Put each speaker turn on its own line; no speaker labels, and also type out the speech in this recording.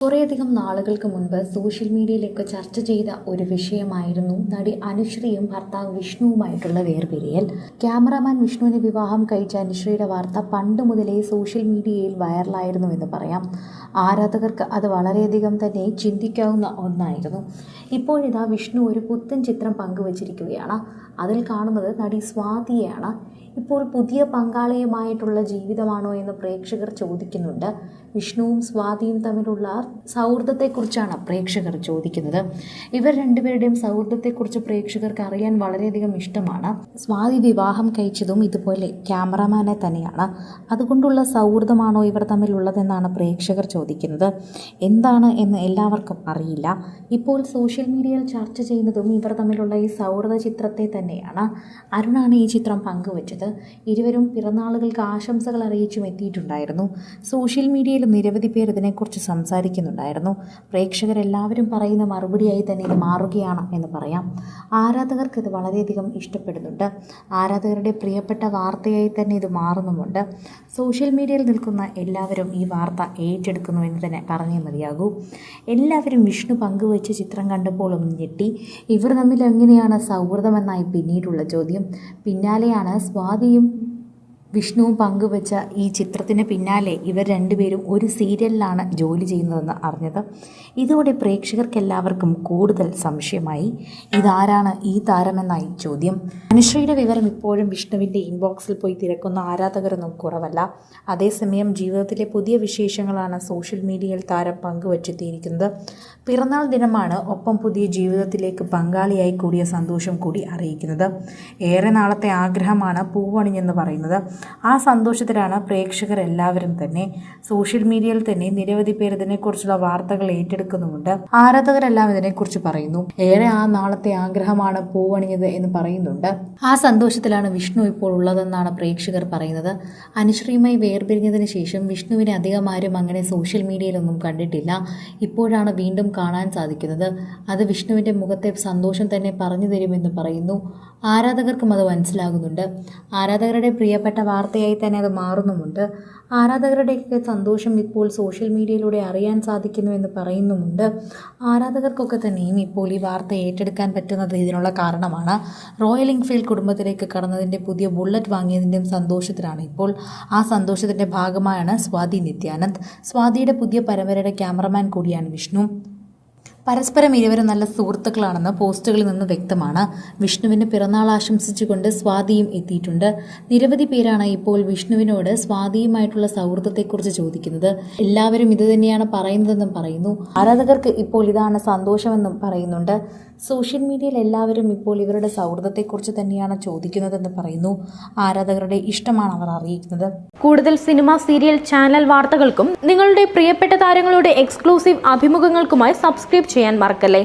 കുറേയധികം നാളുകൾക്ക് മുൻപ് സോഷ്യൽ മീഡിയയിലൊക്കെ ചർച്ച ചെയ്ത ഒരു വിഷയമായിരുന്നു നടി അനുശ്രീയും ഭർത്താവ് വിഷ്ണുവുമായിട്ടുള്ള വേർപിരിയൽ. ക്യാമറാമാൻ വിഷ്ണുവിനെ വിവാഹം കഴിച്ച അനുശ്രീയുടെ വാർത്ത പണ്ട് മുതലേ സോഷ്യൽ മീഡിയയിൽ വൈറലായിരുന്നു എന്ന് പറയാം. ആരാധകർക്ക് അത് വളരെയധികം തന്നെ ചിന്തിക്കാവുന്ന ഒന്നായിരുന്നു. ഇപ്പോഴിതാ വിഷ്ണു ഒരു പുത്തൻ ചിത്രം പങ്കുവച്ചിരിക്കുകയാണ്. അതിൽ കാണുന്നത് നടി സ്വാതിയാണ്. ഇപ്പോൾ പുതിയ പങ്കാളിയുമായിട്ടുള്ള ജീവിതമാണോ എന്ന് പ്രേക്ഷകർ ചോദിക്കുന്നുണ്ട്. വിഷ്ണുവും സ്വാതിയും തമ്മിലുള്ള സൗഹൃദത്തെക്കുറിച്ചാണ് പ്രേക്ഷകർ ചോദിക്കുന്നത്. ഇവർ രണ്ടുപേരുടെയും സൗഹൃദത്തെക്കുറിച്ച് പ്രേക്ഷകർക്ക് അറിയാൻ വളരെയധികം ഇഷ്ടമാണ്. സ്വാതി വിവാഹം കഴിച്ചതും ഇതുപോലെ ക്യാമറമാനെ തന്നെയാണ്. അതുകൊണ്ടുള്ള സൗഹൃദമാണോ ഇവർ തമ്മിലുള്ളതെന്നാണ് പ്രേക്ഷകർ ചോദിക്കുന്നത്. എന്താണ് എന്ന് എല്ലാവർക്കും അറിയില്ല. ഇപ്പോൾ സോഷ്യൽ മീഡിയയിൽ ചർച്ച ചെയ്യുന്നതും ഇവർ തമ്മിലുള്ള ഈ സൗഹൃദ ചിത്രത്തെ തന്നെയാണ്. അരുണാണ് ഈ ചിത്രം പങ്കുവച്ചത്. ഇരുവരും പിറന്നാളുകൾക്ക് ആശംസകൾ അറിയിച്ചും എത്തിയിട്ടുണ്ടായിരുന്നു. സോഷ്യൽ മീഡിയയിൽ നിരവധി പേർ ഇതിനെക്കുറിച്ച് സംസാരിക്കുന്നുണ്ടായിരുന്നു പ്രേക്ഷകരെല്ലാവരും പറയുന്ന മറുപടിയായി തന്നെ ഇത് മാറുകയാണ് എന്ന് പറയാം. ആരാധകർക്ക് ഇത് വളരെയധികം ഇഷ്ടപ്പെടുന്നുണ്ട്. ആരാധകരുടെ പ്രിയപ്പെട്ട വാർത്തയായി തന്നെ ഇത് മാറുന്നുമുണ്ട്. സോഷ്യൽ മീഡിയയിൽ നിൽക്കുന്ന എല്ലാവരും ഈ വാർത്ത ഏറ്റെടുക്കുന്നു എന്ന് തന്നെ പറഞ്ഞേ മതിയാകൂ. എല്ലാവരും വിഷ്ണു പങ്കുവച്ച ചിത്രം കണ്ടപ്പോൾ ഒന്ന് ഞെട്ടി. ഇവർ തമ്മിൽ എങ്ങനെയാണ് സൗഹൃദമെന്നായി പിന്നീടുള്ള ചോദ്യം. പിന്നാലെയാണ് സ്വാതിയും വിഷ്ണുവും പങ്കുവച്ച ഈ ചിത്രത്തിന് പിന്നാലെ ഇവർ രണ്ടുപേരും ഒരു സീരിയലിലാണ് ജോലി ചെയ്യുന്നതെന്ന് അറിഞ്ഞത്. ഇതോടെ പ്രേക്ഷകർക്കെല്ലാവർക്കും കൂടുതൽ സംശയമായി ഇതാരാണ് ഈ താരമെന്നായി ചോദ്യം. അനുശ്രീയുടെ വിവരം ഇപ്പോഴും വിഷ്ണുവിന്റെ ഇൻബോക്സിൽ പോയി തിരക്കുന്ന ആരാധകരൊന്നും കുറവല്ല. അതേസമയം ജീവിതത്തിലെ പുതിയ വിശേഷങ്ങളാണ് സോഷ്യൽ മീഡിയയിൽ താരം പങ്കുവച്ചെത്തിയിരിക്കുന്നത്. പിറന്നാൾ ദിനമാണ് ഒപ്പം പുതിയ ജീവിതത്തിലേക്ക് പങ്കാളിയായി കൂടിയ സന്തോഷം കൂടി അറിയിക്കുന്നത്. ഏറെ നാളത്തെ ആഗ്രഹമാണ് പൂവണിഞ്ഞെന്ന് പറയുന്നത്. ആ സന്തോഷത്തിലാണ് പ്രേക്ഷകർ എല്ലാവരും തന്നെ സോഷ്യൽ മീഡിയയിൽ തന്നെ നിരവധി പേർ ഇതിനെക്കുറിച്ചുള്ള വാർത്തകൾ ഏറ്റെടുക്കുന്നുമുണ്ട്. ആരാധകരെല്ലാം ഇതിനെക്കുറിച്ച് പറയുന്നു? ഏറെ ആ നാളത്തെ ആഗ്രഹമാണ് പൂവണിഞ്ഞത് എന്ന് പറയുന്നുണ്ട്. ആ സന്തോഷത്തിലാണ് വിഷ്ണു ഇപ്പോൾ ഉള്ളതെന്നാണ് പ്രേക്ഷകർ പറയുന്നത്. അനുശ്രീയുമായി വേർപിരിഞ്ഞതിന് ശേഷം വിഷ്ണുവിനെ അധികം ആരും അങ്ങനെ സോഷ്യൽ മീഡിയയിലൊന്നും കണ്ടിട്ടില്ല. ഇപ്പോഴാണ് വീണ്ടും കാണാൻ സാധിക്കുന്നത്. അത് വിഷ്ണുവിന്റെ മുഖത്തെ സന്തോഷം തന്നെ പറഞ്ഞു തരുമെന്ന് പറയുന്നു. ആരാധകർക്കും അത് മനസ്സിലാകുന്നുണ്ട്. ആരാധകരുടെ പ്രിയപ്പെട്ട വാർത്തയായി തന്നെ അത് മാറുന്നുമുണ്ട്. ആരാധകരുടെയൊക്കെ സന്തോഷം ഇപ്പോൾ സോഷ്യൽ മീഡിയയിലൂടെ അറിയാൻ സാധിക്കുന്നു എന്ന് പറയുന്നുമുണ്ട്. ആരാധകർക്കൊക്കെ തന്നെയും ഇപ്പോൾ ഈ വാർത്ത ഏറ്റെടുക്കാൻ പറ്റുന്നത് ഇതിനുള്ള കാരണമാണ്. റോയൽ എൻഫീൽഡ് കുടുംബത്തിലേക്ക് കടന്നതിന്റെ പുതിയ ബുള്ളറ്റ് വാങ്ങിയതിന്റെയും സന്തോഷത്തിലാണ് ഇപ്പോൾ. ആ സന്തോഷത്തിന്റെ ഭാഗമായാണ് സ്വാതി നിത്യാനന്ദ്. സ്വാതിയുടെ പുതിയ പരമ്പരയുടെ ക്യാമറമാൻ കൂടിയാണ് വിഷ്ണു. പരസ്പരം ഇരുവരും നല്ല സുഹൃത്തുക്കളാണെന്ന് പോസ്റ്റുകളിൽ നിന്ന് വ്യക്തമാണ്. വിഷ്ണുവിന് പിറന്നാൾ ആശംസിച്ചുകൊണ്ട് സ്വാതിയും എത്തിയിട്ടുണ്ട്. നിരവധി പേരാണ് ഇപ്പോൾ വിഷ്ണുവിനോട് സ്വാതിയുമായിട്ടുള്ള സൗഹൃദത്തെക്കുറിച്ച് ചോദിക്കുന്നത്. എല്ലാവരും ഇത് തന്നെയാണ് പറയുന്നതെന്നും പറയുന്നു. ആരാധകർക്ക് ഇപ്പോൾ ഇതാണ് സന്തോഷമെന്നും പറയുന്നുണ്ട്. സോഷ്യൽ മീഡിയയിൽ എല്ലാവരും ഇപ്പോൾ ഇവരുടെ സൗഹൃദത്തെക്കുറിച്ച് തന്നെയാണ് ചോദിക്കുന്നതെന്ന് പറയുന്നു. ആരാധകരുടെ ഇഷ്ടമാണ് അവർ അറിയിക്കുന്നത്.
കൂടുതൽ സിനിമ സീരിയൽ ചാനൽ വാർത്തകൾക്കും നിങ്ങളുടെ പ്രിയപ്പെട്ട താരങ്ങളുടെ എക്സ്ക്ലൂസീവ് അഭിമുഖങ്ങൾക്കുമായി സബ്സ്ക്രൈബ് ചെയ്യാൻ മറക്കല്ലേ?